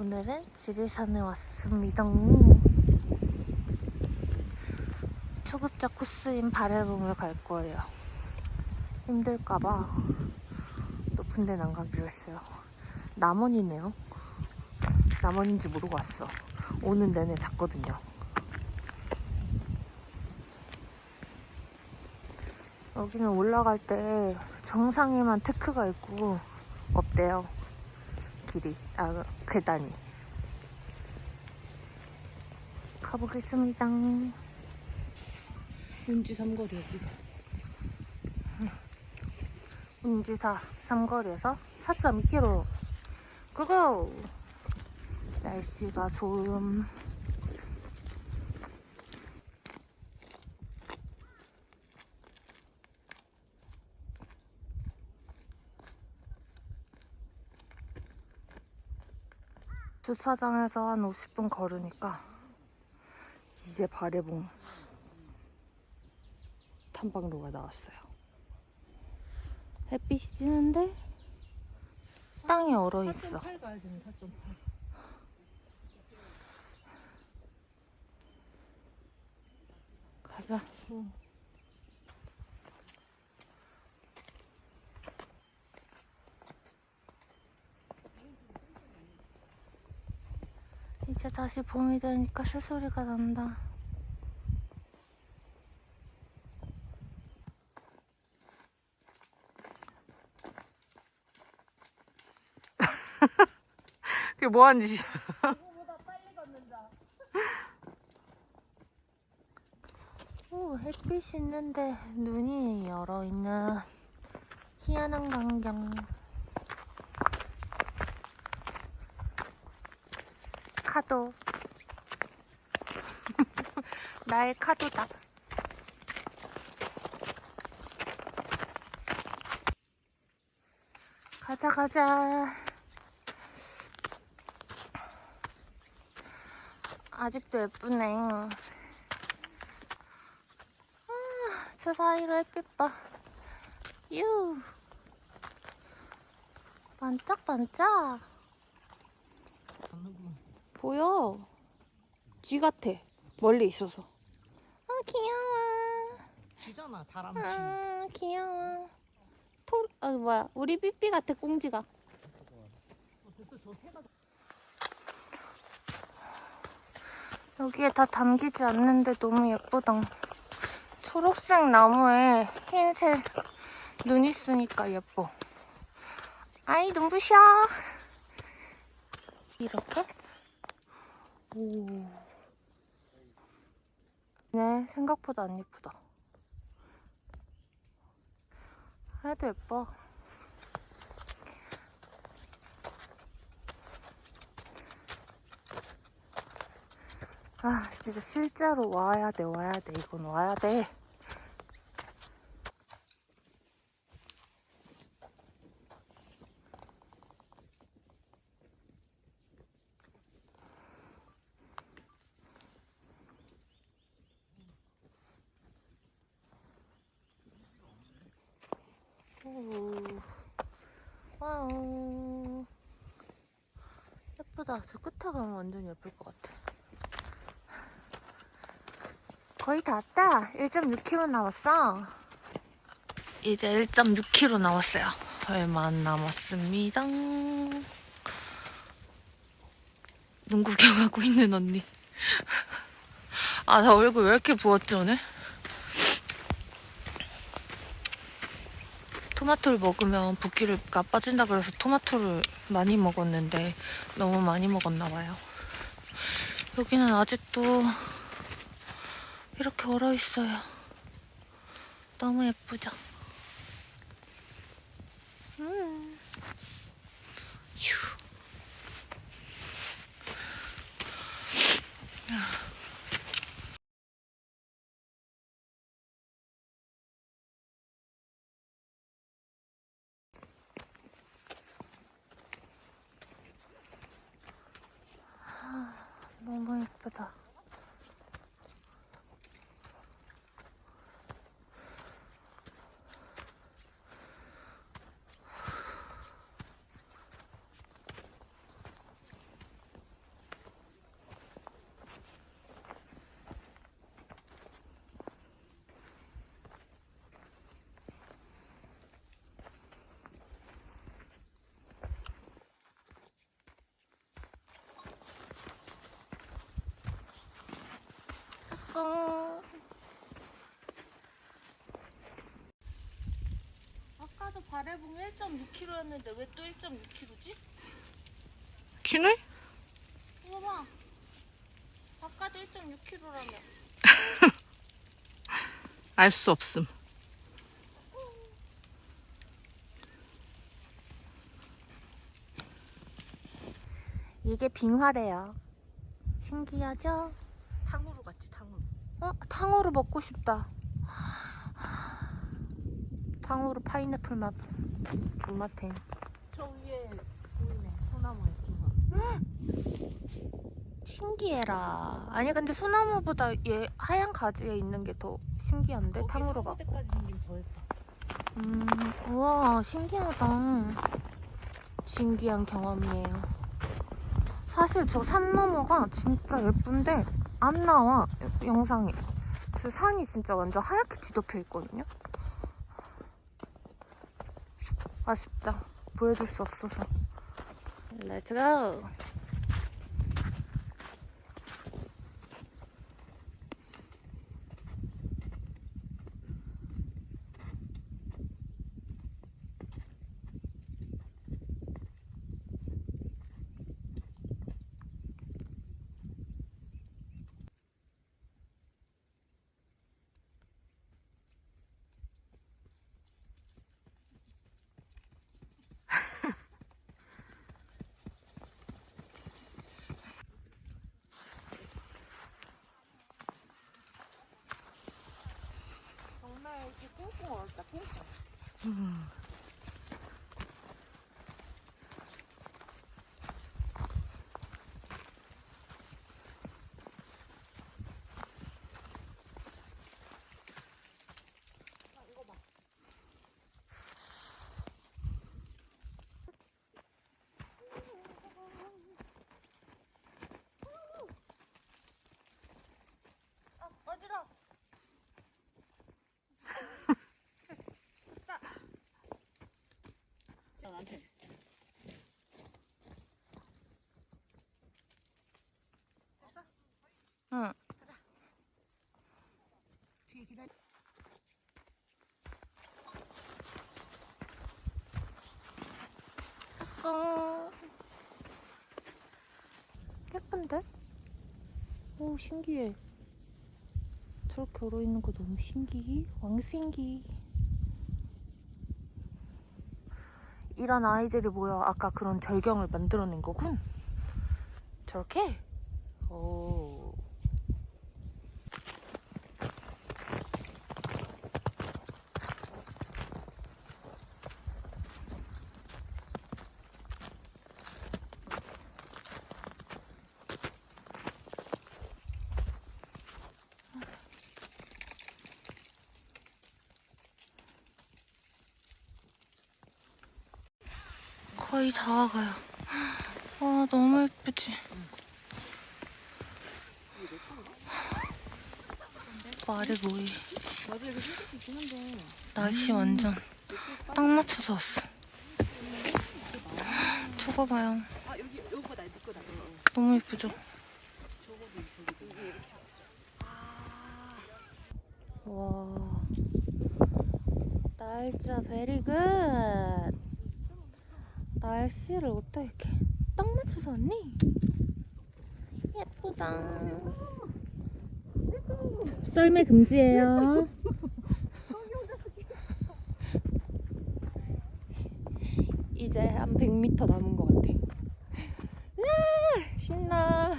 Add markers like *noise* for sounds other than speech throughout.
오늘은 지리산에 왔습니다. 초급자 코스인 바래봉을 갈 거예요. 힘들까봐 높은 데는 안 가기로 했어요. 남원이네요. 남원인지 모르고 왔어. 오는 내내 잤거든요. 여기는 올라갈 때 정상에만 테크가 있고 없대요. 길이, 아, 계단이. 가보겠습니다. 윤지 삼거리 여기가. 운지사 삼거리에서 4.2km. 고고! 날씨가 좋 주차장에서 한 50분 걸으니까 이제 바래봉 탐방로가 나왔어요. 햇빛이 지는데 땅이 얼어 있어. 4.8 가야 되는 4.8. 가자. 이제 다시 봄이 되니까 새소리가 난다. *laughs* 그게 뭐 하는 짓이야? 오, 햇빛이 있는데 눈이 열어 있는 희한한 광경. 카도. *laughs* 나의 카도다. 가자, 가자. 아직도 예쁘네. 저 사이로 햇빛 봐. 유. 반짝반짝. 보여. 쥐 같아. 멀리 있어서. 아, 귀여워. 쥐잖아 다람쥐. 아, 귀여워. 토, 아, 뭐야. 우리 삐삐 같아, 꽁지가. 여기에 다 담기지 않는데 너무 예쁘다. 초록색 나무에 흰색 눈 있으니까 예뻐. 아이, 눈부셔. 이렇게? 오. 네, 생각보다 안 예쁘다. 그래도 예뻐. 아, 진짜 실제로 와야 돼, 와야 돼. 이건 와야 돼. 오, 와우. 예쁘다. 저 끝에 가면 완전 예쁠 것 같아. 거의 다 왔다. 1.6km 남았어. 이제 1.6km 남았어요. 얼마 안 남았습니다. 눈 구경하고 있는 언니. 아, 나 얼굴 왜 이렇게 부었지, 오늘? 토마토를 먹으면 붓기가 빠진다 그래서 토마토를 많이 먹었는데 너무 많이 먹었나 봐요. 여기는 아직도 이렇게 얼어 있어요. 너무 예쁘죠? 음. 휴. 아, 너무 예쁘다. 봉 1.6kg였는데 왜 또 1.6kg지? 키네? 이거 봐. 아까도 1.6kg라며. 알 수 없음. 이게 빙화래요. 신기하죠? 탕후루 같지 탕후루. 어? 탕후루 먹고 싶다. 탕후루 파인애플 맛. 불맛탱. 저 위에 보이네 소나무 잎인가. 신기해라. 아니 근데 소나무보다 얘 하얀 가지에 있는 게 더 신기한데 탕후루가. 때까지 생긴 더 예뻐. 음, 우와 신기하다. 신기한 경험이에요. 사실 저 산 너머가 진짜 예쁜데 안 나와 영상에. 저 산이 진짜 완전 하얗게 뒤덮여 있거든요. 아쉽다. 보여줄 수 없어서. 렛츠 이렇게 꽁꽁 얼었다 꽁꽁. 아, 어지러. 나한테. 응. 뒤에 기다려. 어. 예쁜데? 오 신기해. 저렇게 얼어 있는 거 너무 신기해. 왕신기. 이런 아이들이 모여 아까 그런 절경을 만들어낸 거군. 저렇게? 오. 거의 다 와가요. 와 너무 예쁘지. 말이 뭐해. 날씨 완전 딱 맞춰서 왔어. 저거 봐요. 아. 너무 예쁘죠? 와. 날짜 베리 굿. 날씨를 어떻게 이렇게 딱 맞춰서 왔니? 예쁘다. 썰매 금지예요. *laughs* 이제 한 100m 남은 것 같아. 아, 신나.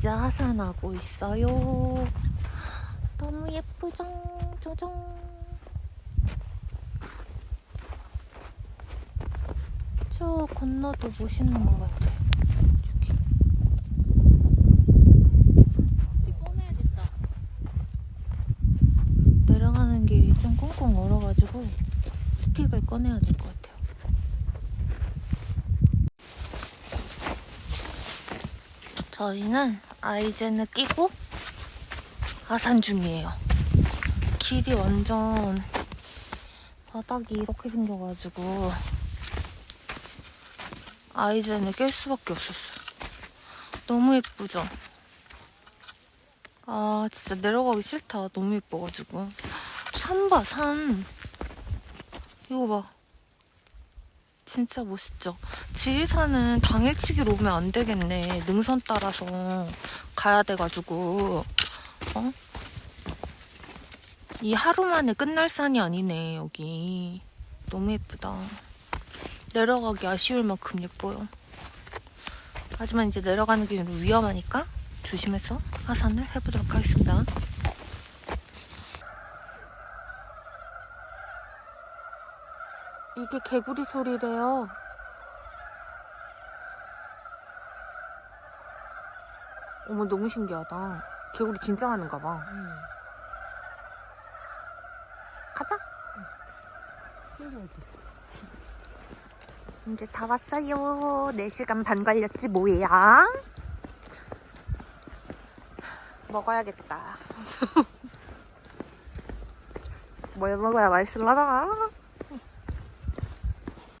부자산하고 있어요. 너무 예쁘죠? 저정. 저 건너도 멋있는 것 같아. 저기. 내려가는 길이 좀 꽁꽁 얼어가지고 스틱을 꺼내야 될 것 같아요. 저희는 아이젠을 끼고 하산 중이에요. 길이 완전 바닥이 이렇게 생겨가지고 아이젠을 낄 수밖에 없었어요. 너무 예쁘죠? 아 진짜 내려가기 싫다. 너무 예뻐가지고 산 봐, 산. 이거 봐. 진짜 멋있죠? 지리산은 당일치기로 오면 안 되겠네. 능선 따라서 가야 돼가지고. 어? 이 하루 만에 끝날 산이 아니네, 여기. 너무 예쁘다. 내려가기 아쉬울 만큼 예뻐요. 하지만 이제 내려가는 길은 위험하니까 조심해서 하산을 해보도록 하겠습니다. 이게 개구리 소리래요. 어머 너무 신기하다. 개구리 진짜 많은가 봐. 가자. 이제 다 왔어요. 4시간 반 걸렸지 뭐야? 먹어야겠다. *laughs* 뭘 먹어야 맛있을라나?